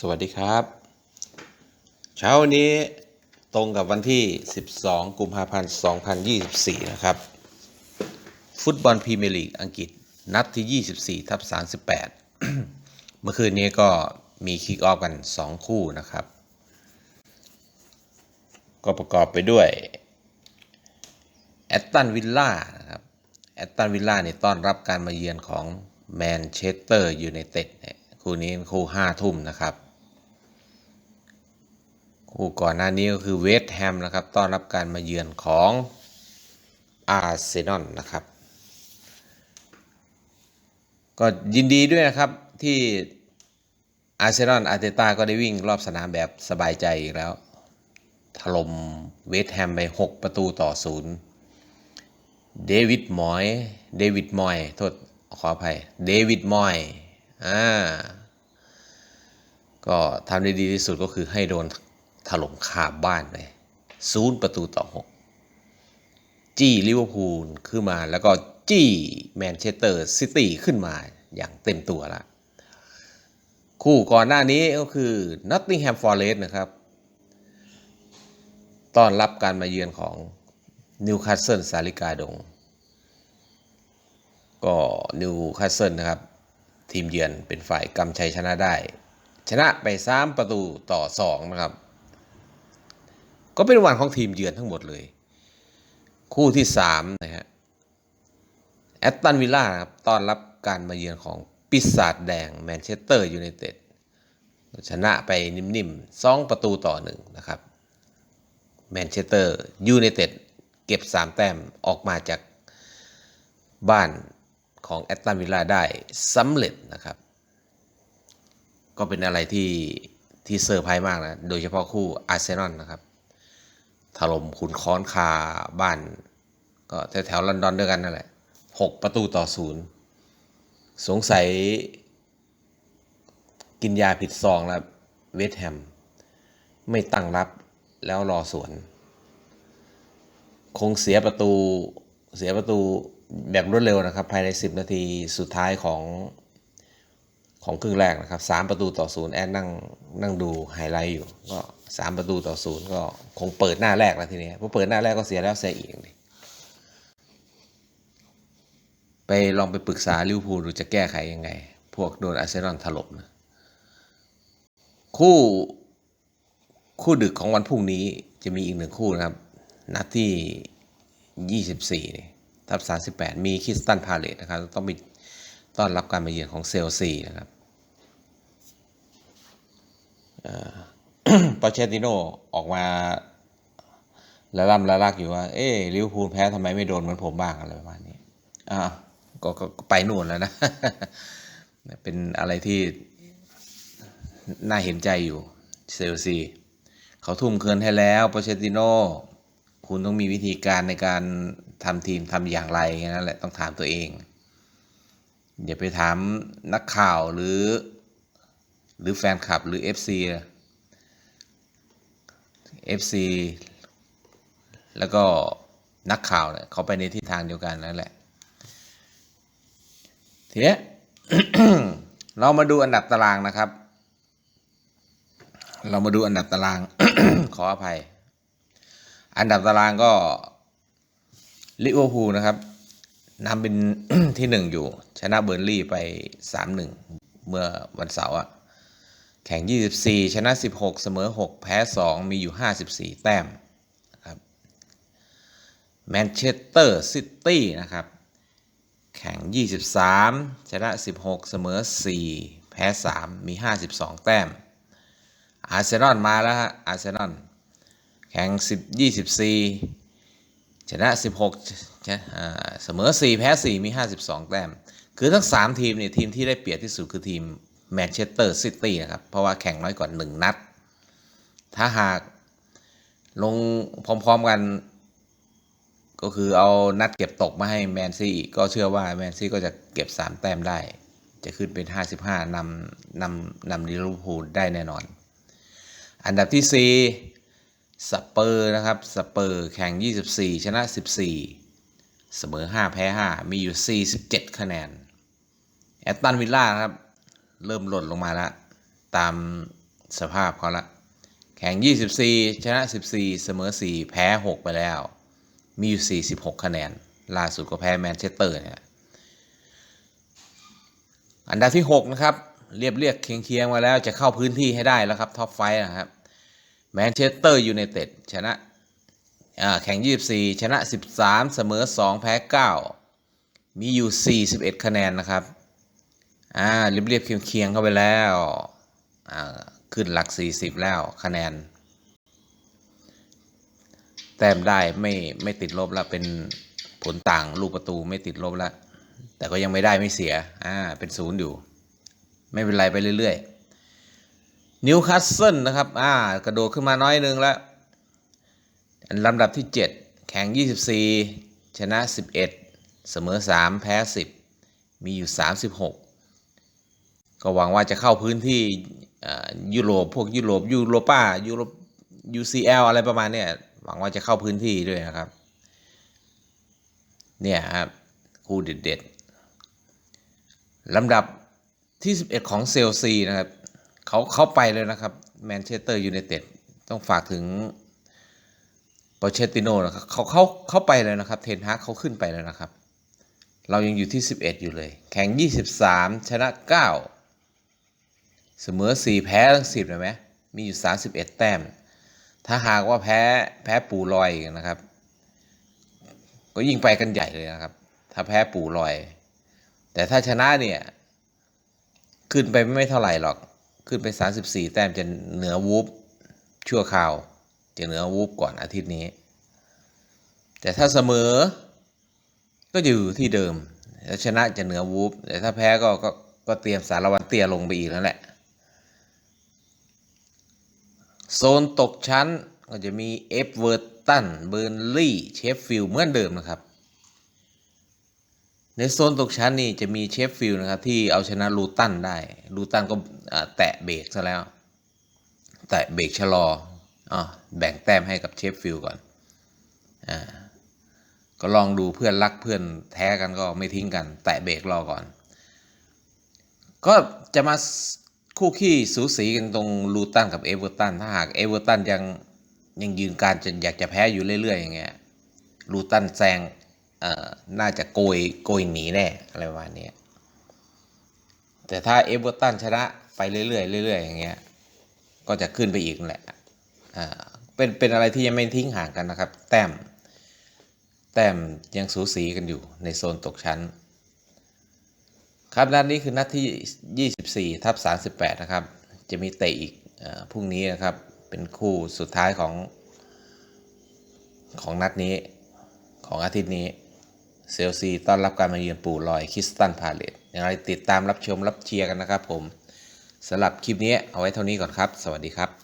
สวัสดีครับ เช้าวันนี้ตรงกับวันที่ 12 กุมภาพันธ์ 2024 นะครับ ฟุตบอลพรีเมียร์ลีกอังกฤษนัดที่ 24 ทับ 38 เมื่อคืนนี้ก็มีคิกออฟกัน 2 คู่นะครับ ก็ประกอบไปด้วยแอตตันวิลล่านะครับแอตตันวิลล่าเนี่ยต้อนรับการมาเยือนของแมนเชสเตอร์ยูไนเต็ดเคู่นี้คู่ห้าทุ่มนะครับ คู่ก่อนหน้านี้ก็คือเวสต์แฮมนะครับ ต้อนรับการมาเยือนของอาร์เซนอลนะครับ ก็ยินดีด้วยนะครับที่อาร์เซนอลอาร์เตต้าก็ได้วิ่งรอบสนามแบบสบายใจอีกแล้ว ถล่มเวสต์แฮมไป 6 ประตูต่อศูนย์เดวิดมอย เดวิดมอย โทษ ขออภัย เดวิดมอย อ่า ก็ทำได้ดีที่สุดก็คือให้โดนถล่มคาบ้านไปศูนย์ประตูต่อ 6 จี้ลิเวอร์พูลขึ้นมาแล้วก็จี้แมนเชสเตอร์ซิตี้ขึ้นมาอย่างเต็มตัวละ คู่ก่อนหน้านี้ก็คือนอตติงแฮมฟอร์เรสต์นะครับ ต้อนรับการมาเยือนของนิวคาสเซิลสาลิกาดง ก็นิวคาสเซิลนะครับ ทีมเยือนเป็นฝ่ายกำชัยชนะได้ ชนะไป3ประตูต่อ2นะครับ ก็เป็นวันของทีมเยือนทั้งหมดเลย คู่ที่3นะฮะแอตตันวิลล่าครับต้อนรับการมาเยือนของปิศาจแดงแมนเชสเตอร์ยูไนเต็ดชนะไปนิ่มๆ2ประตูต่อ1นะครับแมนเชสเตอร์ยูไนเต็ดเก็บ 3 แต้มออกมาจากบ้านของแอตตันวิลล่าได้สำเร็จนะครับ ก็เป็นอะไรที่ที่เซอร์ไพรส์มากนะ โดยเฉพาะคู่อาร์เซนอลนะครับ ถล่มขุนค้อนคาบ้าน ก็แถวแถวลอนดอนด้วยกันนั่นแหละหกประตูต่อศูนย์สงสัย กินยาผิดซองแล้วเวสแฮม ไม่ตั้งรับแล้วรอสวน คงเสียประตูเสียประตูแบบรวดเร็วนะครับ ภายใน 10 นาทีสุดท้ายของ ของครึ่งแรกนะครับ3ประตูต่อศูนย์แอนนั่งนั่งดูไฮไลท์อยู่ก็3ประตูต่อศูนย์ก็คงเปิดหน้าแรกแล้วทีนี้พอเปิดหน้าแรกก็เสียแล้วเสียอีกเลยไปลองไปปรึกษาลิวพูดูจะแก้ไขยังไง พวกโดนอาร์เซนอลถล่มนะคู่คู่ดึกของวันพรุ่งนี้จะมีอีกหนึ่งคู่นะครับ นัดที่ 24นี่ทับ38 มีคริสตันพาเลตนะครับ ต้องมีต้อนรับการมาเยือนของเซลซีนะครับ ปอเชติโนออกมาละล่ำละลักอยู่ว่า เอ๊ลิวพูลแพ้ทำไมไม่โดนเหมือนผมบ้างอะไรประมาณนี้อ่าก็ก็ก็ไปนู่นแล้วนะ เป็นอะไรที่น่าเห็นใจอยู่เซลซีเขาทุ่มเกินให้แล้วโปเชติโนคุณต้องมีวิธีการในการทำทีมทำอย่างไรนั้นแหละต้องถามตัวเองอย่าไปถามนักข่าวหรือ หรือแฟนคลับหรือ FC FC แล้วก็นักข่าวเนี่ยเขาไปในทิศทางเดียวกันนั่นแหละทีนี้เรามาดูอันดับตารางนะครับ เรามาดูอันดับตาราง ขออภัย อันดับตารางก็ลิเวอร์พูลนะครับนำเป็นที่หนึ่งอยู่ ชนะเบอร์ลี่ไป3-1เมื่อวันเสาร์อะ แข่ง 24 ชนะ 16 เสมอ 6 แพ้ 2 มีอยู่ 54 แต้มนะครับแมนเชสเตอร์ซิตี้นะครับ แข่ง 23 ชนะ 16 เสมอ 4 แพ้ 3 มี 52 แต้ม อาร์เซนอลมาแล้วฮะ อาร์เซนอล แข่ง 10 24 ชนะ 16ชนะเสมอ 4 แพ้ 4 มี 52 แต้ม คือทั้ง 3 ทีมเนี่ยทีมที่ได้เปรียบที่สุดคือทีม แมนเชสเตอร์ซิตี้นะครับ เพราะว่าแข่งน้อยกว่า 1 นัด ถ้าหากลงพร้อมๆกัน ก็คือเอานัดเก็บตกมาให้แมนซีก็เชื่อว่าแมนซีก็จะเก็บ 3 แต้มได้ จะขึ้นเป็น 55นำนำนำลิเวอร์พูลได้แน่นอน อันดับที่ 4 สเปอร์นะครับ สเปอร์แข่ง 24 ชนะ 14 เสมอ 5 แพ้ 5 มีอยู่ 47 คะแนน แอตตันวิลล่าครับ เริ่มหล่นลงมาแล้ว ตามสภาพเขาละแข่ง 24 ชนะ 14 เสมอ 4 แพ้ 6 ไปแล้ว มีอยู่ 46 คะแนน ล่าสุดก็แพ้แมนเชสเตอร์เนี่ยอันดับที่ 6 นะครับ เรียบเรียกเคียงเคียงมาแล้วจะเข้าพื้นที่ให้ได้แล้วครับ ท็อปไฟนะครับ แมนเชสเตอร์ยูไนเต็ดชนะแข่ง 24 ชนะ 13 เสมอ 2 แพ้ 9 มีอยู่ 41 คะแนนนะครับ อ่าเรียบเรียบเคียงเคียงเข้าไปแล้วอ่าขึ้นหลัก 40 แล้วคะแนน แต้มได้ไม่ไม่ติดลบแล้วเป็นผลต่างลูกประตูไม่ติดลบแล้ว แต่ก็ยังไม่ได้ไม่เสียอ่าเป็นศูนย์อยู่ ไม่เป็นไรไปเรื่อยๆนิวคาสเซิลนะครับอ่ากระโดดขึ้นมาน้อยนึงแล้วลำดับที่ 7 แข่ง 24 ชนะ 11 เสมอ 3 แพ้ 10 มีอยู่ 36 ก็หวังว่าจะเข้าพื้นที่ยุโรปพวกยุโรปยูโรป้ายูโรป UCL อะไรประมาณเนี้ยหวังว่าจะเข้าพื้นที่ด้วยนะครับ เนี่ยครับคู่เด็ดๆลำดับที่ 11 ของเซลซีนะครับเขาเข้าไปเลยนะครับแมนเชสเตอร์ยูไนเต็ดต้องฝากถึงปอเชติโนนะครับเขาเขาเข้าไปเลยนะครับ เทนฮากเขาขึ้นไปแล้วนะครับ เรายังอยู่ที่ 11 อยู่เลย แข่ง 23 ชนะ 9 เสมอ 4 แพ้ทั้ง10เลยไหมมีอยู่ 31 แต้ม ถ้าหากว่าแพ้แพ้ปูลอยนะครับ ก็ยิ่งไปกันใหญ่เลยนะครับ ถ้าแพ้ปูลอย แต่ถ้าชนะเนี่ย ขึ้นไปไม่เท่าไหร่หรอก ขึ้นไป 34 แต้มจะเหนือวูฟชั่วคราว จะเหนือวูฟก่อนอาทิตย์นี้ แต่ถ้าเสมอ ก็อยู่ที่เดิมถ้าชนะจะเหนือวูฟแต่ถ้าแพ้ก็ก็ก็เตรียมสารวันเตียลงไปอีกแล้วแหละ โซนตกชั้นก็จะมีเอฟเวอร์ตันเบอร์นลีย์เชฟฟิลด์เหมือนเดิมนะครับ ในโซนตกชั้นนี่จะมีเชฟฟิลด์นะครับที่เอาชนะลูตันได้ ลูตันก็แตะเบรกซะแล้ว แตะเบรกชะลออ่าแบ่งแต้มให้กับเชฟฟิลด์ก่อนอ่าก็ลองดูเพื่อนรักเพื่อนแท้กันก็ไม่ทิ้งกัน แตะเบรกรอก่อน ก็จะมา คู่ขี้สูสีกันตรงลูตันกับเอเวอร์ตันถ้าหากเอเวอร์ตันยังยังยืนการจะอยากจะแพ้อยู่เรื่อยๆอย่างเงี้ยลูตันแซงเอ่อน่าจะโกยโกยหนีแน่อะไรประมาณเนี้ยแต่ถ้าเอเวอร์ตันชนะไปเรื่อยๆเรื่อยๆอย่างเงี้ยก็จะขึ้นไปอีกแหละอ่าเป็นเป็นอะไรที่ยังไม่ทิ้งห่างกันนะครับ แต้มแต้มยังสูสีกันอยู่ในโซนตกชั้น ครับนัดนี้คือนัดที่ 24 ทับ 38 นะครับ จะมีเตะอีกอพรุ่งนี้นะครับ เป็นคู่สุดท้ายของ ของนัดนี้ของอาทิตย์นี้เซลซีต้อนรับการมาเยือนปู่ลอยคิสตันพาเลตยังไงติดตามรับชมรับเชียร์กันนะครับผมสำหรับคลิปนี้เอาไว้เท่านี้ก่อนครับ สวัสดีครับ